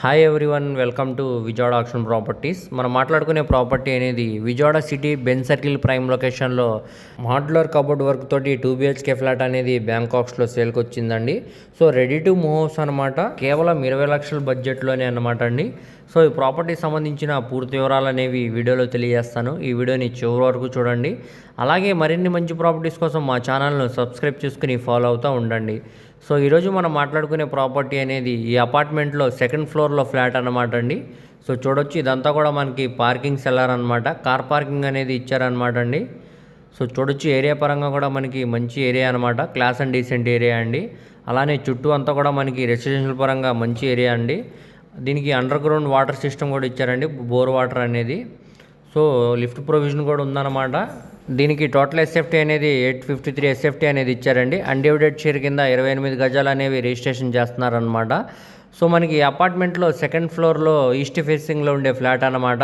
Hi everyone welcome to Vijayawada auction properties మనం మాట్లాడుకునే property అనేది Vijayawada city Benz circle prime లొకేషన్లో modular cupboard work తోటి two BHK flat అనేది బ్యాంకాక్స్లో సేల్కి వచ్చిందండి. సో రెడీ టు మూవ్స్ అనమాట కేవలం ఇరవై లక్షల బడ్జెట్లోనే అనమాట అండి. సో ఈ ప్రాపర్టీకి సంబంధించిన పూర్తి వివరాలు అనేవి వీడియోలో తెలియజేస్తాను. ఈ వీడియోని చివరి వరకు చూడండి. అలాగే మరిన్ని మంచి ప్రాపర్టీస్ కోసం మా ఛానల్ను సబ్స్క్రైబ్ చేసుకుని ఫాలో అవుతూ ఉండండి. సో ఈరోజు మనం మాట్లాడుకునే ప్రాపర్టీ అనేది ఈ అపార్ట్మెంట్లో సెకండ్ ఫ్లోర్లో ఫ్లాట్ అనమాట అండి. సో చూడొచ్చు ఇదంతా కూడా మనకి పార్కింగ్ సెల్లర్ అనమాట కార్ పార్కింగ్ అనేది ఇచ్చారనమాట అండి. సో చూడొచ్చు ఏరియా పరంగా కూడా మనకి మంచి ఏరియా అనమాట క్లాస్ అండ్ డీసెంట్ ఏరియా అండి. అలానే చుట్టూ అంతా కూడా మనకి రెసిడెన్షియల్ పరంగా మంచి ఏరియా అండి. దీనికి అండర్ గ్రౌండ్ వాటర్ సిస్టమ్ కూడా ఇచ్చారండి బోర్ వాటర్ అనేది. సో లిఫ్ట్ ప్రొవిజన్ కూడా ఉందన్నమాట. దీనికి టోటల్ ఎస్ఎఫ్టీ అనేది ఎయిట్ ఫిఫ్టీ త్రీ ఎస్ఎఫ్టీ అనేది ఇచ్చారండి. అన్డివిడెడ్ షేర్ కింద ఇరవై ఎనిమిది గజాలు అనేవి రిజిస్ట్రేషన్ చేస్తున్నారనమాట సో మనకి అపార్ట్మెంట్లో సెకండ్ ఫ్లోర్లో ఈస్ట్ ఫేసింగ్లో ఉండే ఫ్లాట్ అనమాట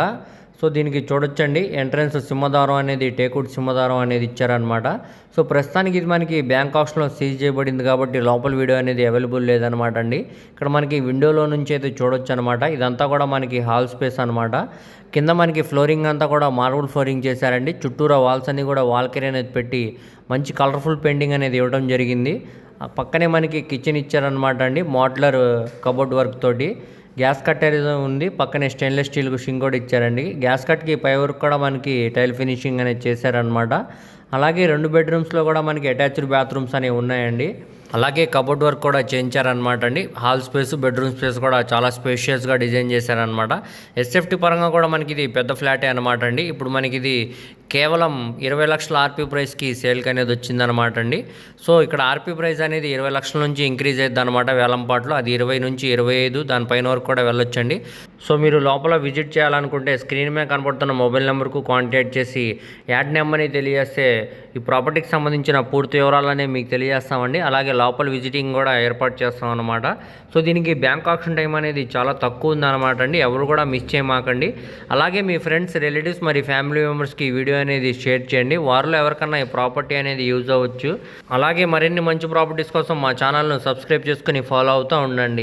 సో దీనికి చూడొచ్చండి. ఎంట్రన్స్ సింహదారం అనేది టేకుడ్ సింహదారం అనేది ఇచ్చారనమాట సో ప్రస్తుతానికి ఇది మనకి బ్యాంక్ ఆప్షన్లో సీజ్ చేయబడింది కాబట్టి లోపల వీడియో అనేది అవైలబుల్ లేదనమాట అండి. ఇక్కడ మనకి విండోలో నుంచి అయితే చూడొచ్చు అనమాట ఇదంతా కూడా మనకి హాల్ స్పేస్ అనమాట కింద మనకి ఫ్లోరింగ్ అంతా కూడా మార్బుల్ ఫ్లోరింగ్ చేశారండి. చుట్టూరా వాల్స్ అన్ని కూడా వాల్కరీ అనేది పెట్టి మంచి కలర్ఫుల్ పెయింటింగ్ అనేది ఇవ్వడం జరిగింది. ఆ పక్కనే మనకి కిచెన్ ఇచ్చారనమాట అండి. మోడ్లర్ కబోర్డ్ వర్క్ తోటి. గ్యాస్ కట్ అనేది ఉంది పక్కనే స్టెయిన్లెస్ స్టీల్ షింగ్ కూడా ఇచ్చారండి. గ్యాస్ కట్కి పై వరకు కూడా మనకి టైల్ ఫినిషింగ్ అనేది చేశారనమాట అలాగే రెండు బెడ్రూమ్స్లో కూడా మనకి అటాచ్డ్ బాత్రూమ్స్ అనేవి ఉన్నాయండి. అలాగే కబోర్డ్ వర్క్ కూడా చేయించారనమాట అండి. హాల్ స్పేస్ బెడ్రూమ్ స్పేస్ కూడా చాలా స్పేషియస్గా డిజైన్ చేశారనమాట ఎస్ఎఫ్టీ పరంగా కూడా మనకి ఇది పెద్ద ఫ్లాటే అనమాట అండి. ఇప్పుడు మనకి ఇది కేవలం ఇరవై లక్షల ఆర్పీ ప్రైస్కి సేల్కి అనేది వచ్చిందనమాట అండి. సో ఇక్కడ ఆర్పీ ప్రైస్ అనేది ఇరవై లక్షల నుంచి ఇంక్రీజ్ అయ్యింది అనమాట వేలంపాట్లో అది ఇరవై నుంచి ఇరవై ఐదు దానిపైన వరకు కూడా వెళ్ళొచ్చండి. సో మీరు లోపల విజిట్ చేయాలనుకుంటే స్క్రీన్ మీద కనబడుతున్న మొబైల్ నెంబర్కు కాంటాక్ట్ చేసి యాడ్ నెంబర్ని తెలియజేస్తే ఈ ప్రాపర్టీకి సంబంధించిన పూర్తి వివరాలనే మీకు తెలియజేస్తామండి. అలాగే లోపల విజిటింగ్ కూడా ఏర్పాటు చేస్తాం అనమాట సో దీనికి బ్యాంక్ ఆప్షన్ టైం అనేది చాలా తక్కువ ఉందన్నమాట అండి. ఎవరు కూడా మిస్ చేయమాకండి. అలాగే మీ ఫ్రెండ్స్ రిలేటివ్స్ మరి ఫ్యామిలీ మెంబర్స్కి ఈ వీడియో అనేది షేర్ చేయండి. వారిలో ఎవరికన్నా ఈ ప్రాపర్టీ అనేది యూజ్ అవ్వచ్చు. అలాగే మరిన్ని మంచి ప్రాపర్టీస్ కోసం మా ఛానల్ను సబ్స్క్రైబ్ చేసుకుని ఫాలో అవుతూ ఉండండి.